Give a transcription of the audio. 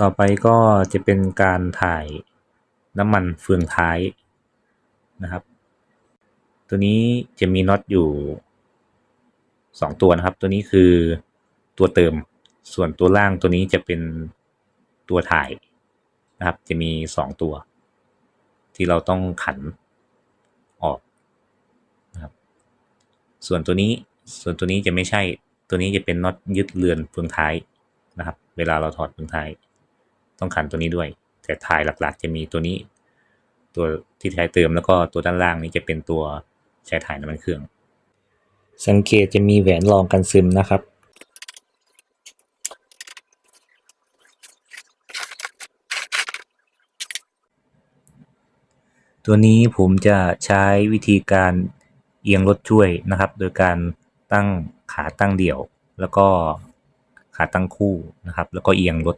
ต่อไปก็จะเป็นการถ่ายน้ำมันเฟืองท้ายนะครับ ตัวนี้จะมีน็อตอยู่สองตัวนะครับ ตัวนี้คือตัวเติม ส่วนตัวล่างตัวนี้จะเป็นตัวถ่ายนะครับ จะมีสองตัว ที่เราต้องขันออกนะครับ ส่วนตัวนี้ ส่วนตัวนี้จะไม่ใช่ ตัวนี้จะเป็นน็อตยึดเรือนเฟืองท้ายนะครับ เวลาเราถอดเฟืองท้าย ต้องขันตัวนี้ด้วย แต่ถ่ายหลักๆ จะมีตัวนี้ ตัวที่ใช้เติมแล้วก็ตัวด้านล่างนี้จะเป็นตัวใช้ถ่ายน้ำมันเครื่อง สังเกตจะมีแหวนรองกันซึมนะครับตัวนี้ผมจะใช้วิธีการเอียงรถช่วยนะครับ โดยการตั้งขาตั้งเดี่ยว แล้วก็ขาตั้งคู่นะครับ แล้วก็เอียงรถ